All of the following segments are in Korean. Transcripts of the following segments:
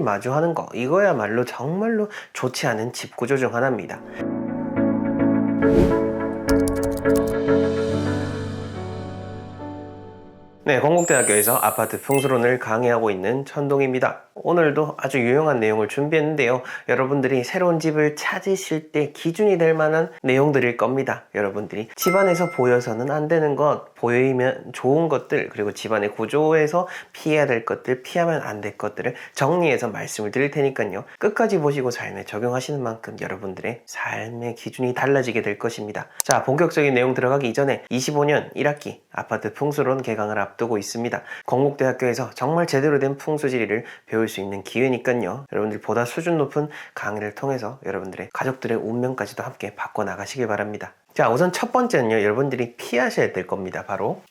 마주하는 거 이거야말로 정말로 좋지 않은 집 구조 중 하나입니다. 네, 건국대학교에서 아파트 풍수론을 강의하고 있는 천동입니다. 오늘도 아주 유용한 내용을 준비했는데요. 여러분들이 새로운 집을 찾으실 때 기준이 될 만한 내용들일 겁니다. 여러분들이 집안에서 보여서는 안 되는 것, 보이면 좋은 것들, 그리고 집안의 구조에서 피해야 될 것들, 피하면 안 될 것들을 정리해서 말씀을 드릴 테니까요. 끝까지 보시고 삶에 적용하시는 만큼 여러분들의 삶의 기준이 달라지게 될 것입니다. 자, 본격적인 내용 들어가기 이전에 25년 1학기 아파트 풍수론 개강을 앞두고 있습니다. 건국대학교에서 정말 제대로 된 풍수지리를 배울 수 있는 기회니까요. 여러분들 보다 수준 높은 강의를 통해서 여러분들의 가족들의 운명까지도 함께 바꿔 나가시길 바랍니다. 자, 우선 첫 번째는요. 여러분들이 피하셔야 될 겁니다. 바로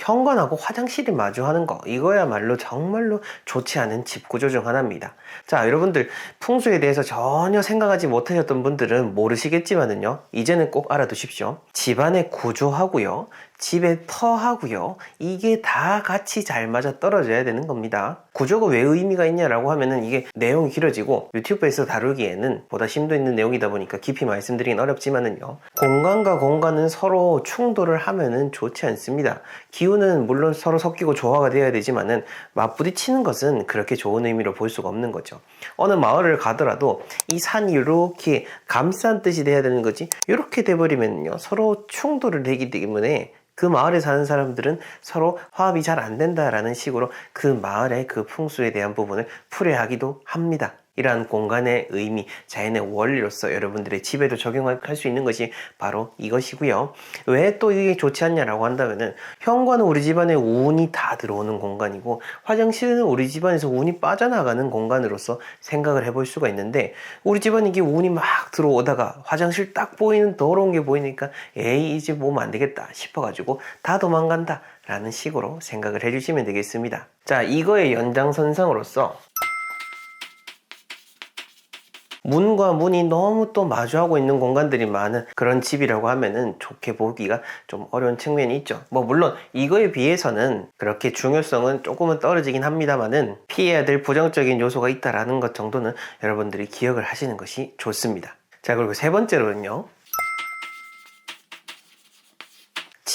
현관하고 화장실이 마주하는 거 이거야말로 정말로 좋지 않은 집 구조 중 하나입니다. 자 여러분들 풍수에 대해서 전혀 생각하지 못하셨던 분들은 모르시겠지만은요 이제는 꼭 알아두십시오. 집안의 구조하고요 집의 터하고요 이게 다 같이 잘 맞아 떨어져야 되는 겁니다. 구조가 왜 의미가 있냐라고 하면은 이게 내용이 길어지고 유튜브에서 다루기에는 보다 심도 있는 내용이다 보니까 깊이 말씀드리긴 어렵지만은요 공간과 공간은 서로 충돌을 하면은 좋지 않습니다. 기운은 물론 서로 섞이고 조화가 되어야 되지만은 맞부딪히는 것은 그렇게 좋은 의미로 볼 수가 없는 거죠. 어느 마을을 가더라도 이 산이 이렇게 감싼 뜻이 돼야 되는 거지 이렇게 돼버리면요 서로 충돌을 되기 때문에 그 마을에 사는 사람들은 서로 화합이 잘 안 된다라는 식으로 그 마을의 그 풍수에 대한 부분을 풀이하기도 합니다. 이러한 공간의 의미, 자연의 원리로서 여러분들의 집에도 적용할 수 있는 것이 바로 이것이고요. 왜 또 이게 좋지 않냐라고 한다면은 현관은 우리 집안에 운이 다 들어오는 공간이고 화장실은 우리 집안에서 운이 빠져나가는 공간으로서 생각을 해볼 수가 있는데 우리 집안에 이게 운이 막 들어오다가 화장실 딱 보이는 더러운 게 보이니까 에이 이제 몸 안 되겠다 싶어가지고 다 도망간다 라는 식으로 생각을 해주시면 되겠습니다. 자 이거의 연장선상으로서 문과 문이 너무 또 마주하고 있는 공간들이 많은 그런 집이라고 하면은 좋게 보기가 좀 어려운 측면이 있죠. 뭐 물론 이거에 비해서는 그렇게 중요성은 조금은 떨어지긴 합니다만은 피해야 될 부정적인 요소가 있다라는 것 정도는 여러분들이 기억을 하시는 것이 좋습니다. 자 그리고 세 번째로는요.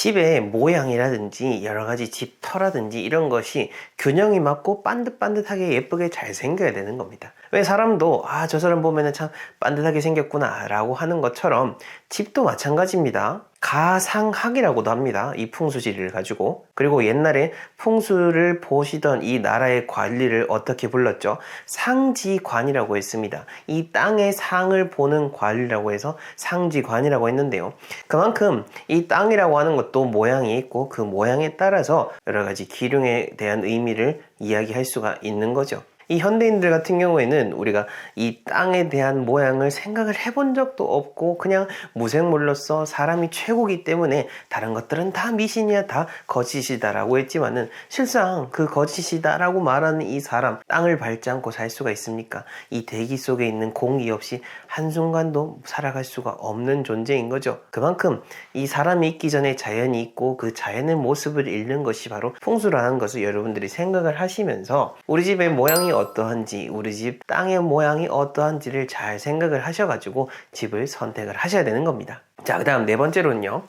집의 모양이라든지 여러 가지 집 터라든지 이런 것이 균형이 맞고 반듯반듯하게 예쁘게 잘 생겨야 되는 겁니다. 왜 사람도 아 저 사람 보면은 참 반듯하게 생겼구나 라고 하는 것처럼 집도 마찬가지입니다. 가상학이라고도 합니다. 이 풍수지리를 가지고. 그리고 옛날에 풍수를 보시던 이 나라의 관리를 어떻게 불렀죠? 상지관이라고 했습니다. 이 땅의 상을 보는 관리라고 해서 상지관이라고 했는데요. 그만큼 이 땅이라고 하는 것도 모양이 있고 그 모양에 따라서 여러 가지 기룡에 대한 의미를 이야기할 수가 있는 거죠. 이 현대인들 같은 경우에는 우리가 이 땅에 대한 모양을 생각을 해본 적도 없고 그냥 무생물로서 사람이 최고기 때문에 다른 것들은 다 미신이야 다 거짓이다라고 했지만은 실상 그 거짓이다라고 말하는 이 사람 땅을 밟지 않고 살 수가 있습니까? 이 대기 속에 있는 공기 없이 한순간도 살아갈 수가 없는 존재인 거죠. 그만큼 이 사람이 있기 전에 자연이 있고 그 자연의 모습을 잃는 것이 바로 풍수라는 것을 여러분들이 생각을 하시면서 우리 집의 모양이 어떠한지 우리 집 땅의 모양이 어떠한지를 잘 생각을 하셔가지고 집을 선택을 하셔야 되는 겁니다. 자, 그 다음 네 번째로는요.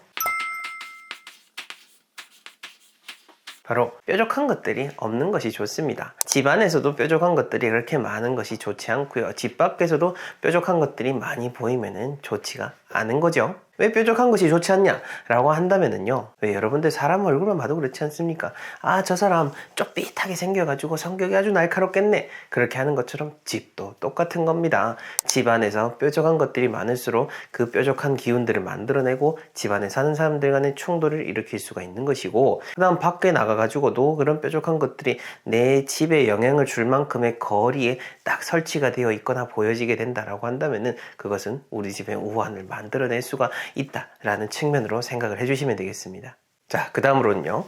바로 뾰족한 것들이 없는 것이 좋습니다. 집 안에서도 뾰족한 것들이 그렇게 많은 것이 좋지 않고요. 집 밖에서도 뾰족한 것들이 많이 보이면 좋지가 않은 거죠. 왜 뾰족한 것이 좋지 않냐? 라고 한다면은요. 왜 여러분들 사람 얼굴만 봐도 그렇지 않습니까? 아, 저 사람 쪽빛하게 생겨가지고 성격이 아주 날카롭겠네. 그렇게 하는 것처럼 집도 똑같은 겁니다. 집 안에서 뾰족한 것들이 많을수록 그 뾰족한 기운들을 만들어내고 집 안에 사는 사람들 간의 충돌을 일으킬 수가 있는 것이고, 그 다음 밖에 나가가지고도 그런 뾰족한 것들이 내 집에 영향을 줄 만큼의 거리에 딱 설치가 되어 있거나 보여지게 된다라고 한다면은 그것은 우리 집의 우환을 만들어낼 수가 있다라는 측면으로 생각을 해주시면 되겠습니다. 자, 그 다음으로는요.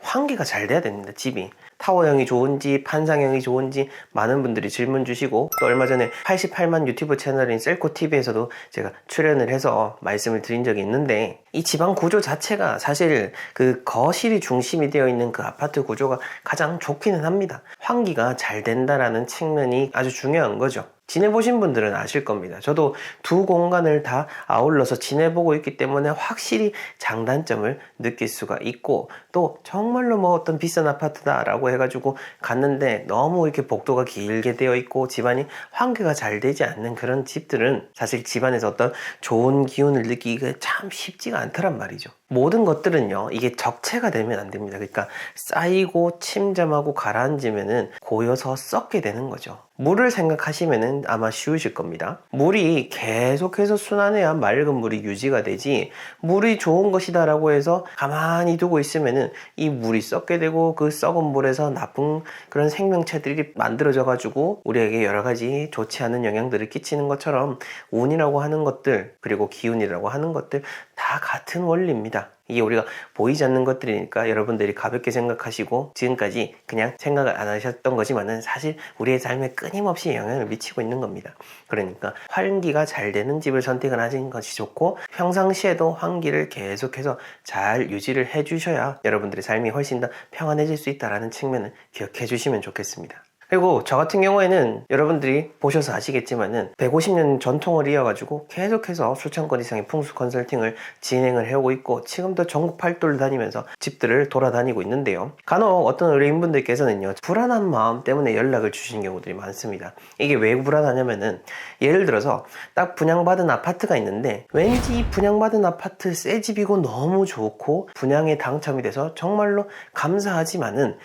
환기가 잘 돼야 됩니다, 집이. 타워형이 좋은지 판상형이 좋은지 많은 분들이 질문 주시고 또 얼마 전에 88만 유튜브 채널인 셀코TV에서도 제가 출연을 해서 말씀을 드린 적이 있는데 이 지방 구조 자체가 사실 그 거실이 중심이 되어 있는 그 아파트 구조가 가장 좋기는 합니다. 환기가 잘 된다라는 측면이 아주 중요한 거죠. 지내보신 분들은 아실 겁니다. 저도 두 공간을 다 아울러서 지내보고 있기 때문에 확실히 장단점을 느낄 수가 있고 또 정말로 뭐 어떤 비싼 아파트다라고 해가지고 갔는데 너무 이렇게 복도가 길게 되어 있고 집안이 환기가 잘 되지 않는 그런 집들은 사실 집안에서 어떤 좋은 기운을 느끼기가 참 쉽지가 않더란 말이죠. 모든 것들은요, 이게 적체가 되면 안 됩니다. 그러니까 쌓이고 침잠하고 가라앉으면은 고여서 썩게 되는 거죠. 물을 생각하시면은 아마 쉬우실 겁니다. 물이 계속해서 순환해야 맑은 물이 유지가 되지, 물이 좋은 것이다 라고 해서 가만히 두고 있으면은 이 물이 썩게 되고 그 썩은 물에서 나쁜 그런 생명체들이 만들어져 가지고 우리에게 여러 가지 좋지 않은 영향들을 끼치는 것처럼 운이라고 하는 것들, 그리고 기운이라고 하는 것들 다 같은 원리입니다. 이게 우리가 보이지 않는 것들이니까 여러분들이 가볍게 생각하시고 지금까지 그냥 생각을 안 하셨던 거지만은 사실 우리의 삶에 끊임없이 영향을 미치고 있는 겁니다. 그러니까 환기가 잘 되는 집을 선택을 하시는 것이 좋고 평상시에도 환기를 계속해서 잘 유지를 해 주셔야 여러분들의 삶이 훨씬 더 평안해질 수 있다는 측면을 기억해 주시면 좋겠습니다. 그리고 저 같은 경우에는 여러분들이 보셔서 아시겠지만은 150년 전통을 이어가지고 계속해서 수천 건 이상의 풍수 컨설팅을 진행을 해오고 있고 지금도 전국 팔도를 다니면서 집들을 돌아다니고 있는데요. 간혹 어떤 의뢰인분들께서는요 불안한 마음 때문에 연락을 주시는 경우들이 많습니다. 이게 왜 불안하냐면은 예를 들어서 딱 분양받은 아파트가 있는데 왠지 이 분양받은 아파트 새 집이고 너무 좋고 분양에 당첨이 돼서 정말로 감사하지만은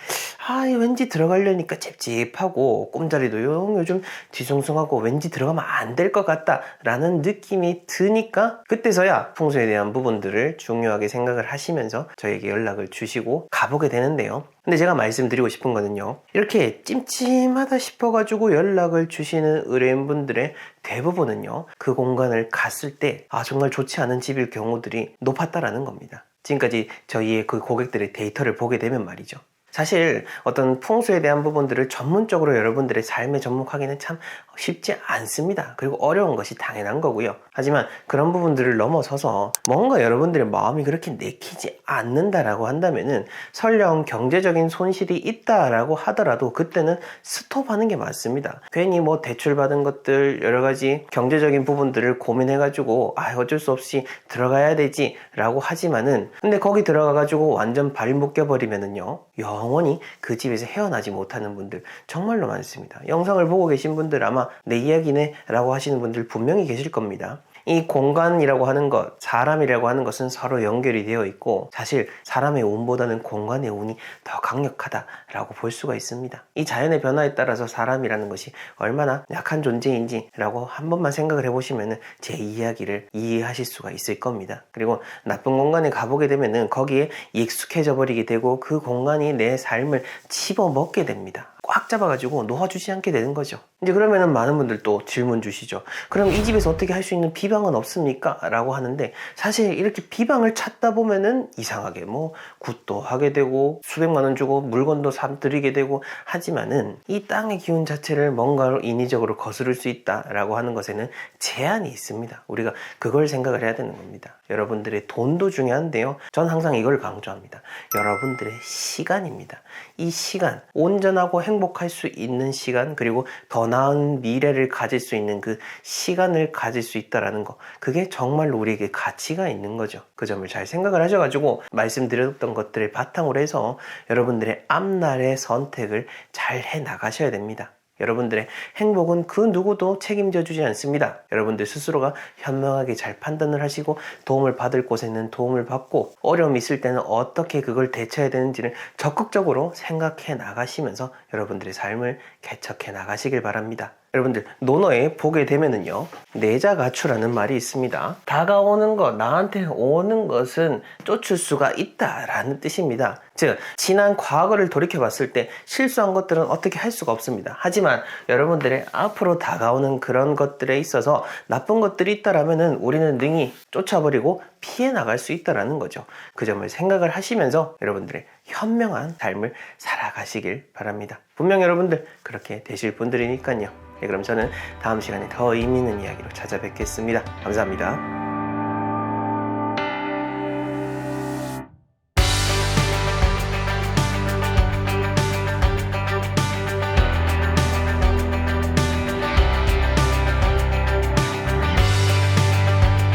아 왠지 들어가려니까 찝찝 하고 꿈자리도 요- 요즘 뒤숭숭하고 왠지 들어가면 안 될 것 같다라는 느낌이 드니까 그때서야 풍수에 대한 부분들을 중요하게 생각을 하시면서 저에게 연락을 주시고 가보게 되는데요. 근데 제가 말씀드리고 싶은 거는요. 이렇게 찜찜하다 싶어가지고 연락을 주시는 의뢰인분들의 대부분은요. 그 공간을 갔을 때 아 정말 좋지 않은 집일 경우들이 높았다라는 겁니다. 지금까지 저희의 그 고객들의 데이터를 보게 되면 말이죠. 사실 어떤 풍수에 대한 부분들을 전문적으로 여러분들의 삶에 접목하기는 참 쉽지 않습니다. 그리고 어려운 것이 당연한 거고요. 하지만 그런 부분들을 넘어서서 뭔가 여러분들의 마음이 그렇게 내키지 않는다라고 한다면은 설령 경제적인 손실이 있다라고 하더라도 그때는 스톱하는 게 맞습니다. 괜히 뭐 대출 받은 것들 여러 가지 경제적인 부분들을 고민해가지고 아 어쩔 수 없이 들어가야 되지라고 하지만은 근데 거기 들어가가지고 완전 발 묶여버리면은요 영 원히 그 집에서 헤어나지 못하는 분들 정말로 많습니다. 영상을 보고 계신 분들 아마 내 이야기네 라고 하시는 분들 분명히 계실 겁니다. 이 공간이라고 하는 것, 사람이라고 하는 것은 서로 연결이 되어 있고 사실 사람의 운보다는 공간의 운이 더 강력하다라고 볼 수가 있습니다. 이 자연의 변화에 따라서 사람이라는 것이 얼마나 약한 존재인지라고 한 번만 생각을 해보시면 제 이야기를 이해하실 수가 있을 겁니다. 그리고 나쁜 공간에 가보게 되면은 거기에 익숙해져 버리게 되고 그 공간이 내 삶을 집어먹게 됩니다. 꽉 잡아가지고 놓아주지 않게 되는 거죠. 이제 그러면은 많은 분들 또 질문 주시죠. 그럼 이 집에서 어떻게 할 수 있는 비방은 없습니까? 라고 하는데 사실 이렇게 비방을 찾다 보면은 이상하게 뭐 굿도 하게 되고 수백만 원 주고 물건도 사드리게 되고 하지만은 이 땅의 기운 자체를 뭔가로 인위적으로 거스를 수 있다라고 하는 것에는 제한이 있습니다. 우리가 그걸 생각을 해야 되는 겁니다. 여러분들의 돈도 중요한데요. 전 항상 이걸 강조합니다. 여러분들의 시간입니다. 이 시간, 온전하고 행복할 수 있는 시간, 그리고 더 나은 미래를 가질 수 있는 그 시간을 가질 수 있다라는 거. 그게 정말로 우리에게 가치가 있는 거죠. 그 점을 잘 생각을 하셔가지고 말씀드렸던 것들을 바탕으로 해서 여러분들의 앞날의 선택을 잘 해 나가셔야 됩니다. 여러분들의 행복은 그 누구도 책임져 주지 않습니다. 여러분들 스스로가 현명하게 잘 판단을 하시고 도움을 받을 곳에는 도움을 받고 어려움이 있을 때는 어떻게 그걸 대처해야 되는지를 적극적으로 생각해 나가시면서 여러분들의 삶을 개척해 나가시길 바랍니다. 여러분들 논어에 보게 되면은요 내자 가추라는 말이 있습니다. 다가오는 것 나한테 오는 것은 쫓을 수가 있다라는 뜻입니다. 즉 지난 과거를 돌이켜 봤을 때 실수한 것들은 어떻게 할 수가 없습니다. 하지만 여러분들의 앞으로 다가오는 그런 것들에 있어서 나쁜 것들이 있다라면은 우리는 능히 쫓아버리고 피해 나갈 수 있다라는 거죠. 그 점을 생각을 하시면서 여러분들의 현명한 삶을 살아가시길 바랍니다. 분명 여러분들 그렇게 되실 분들이니까요 네, 그럼 저는 다음 시간에 더 의미 있는 이야기로 찾아뵙겠습니다. 감사합니다.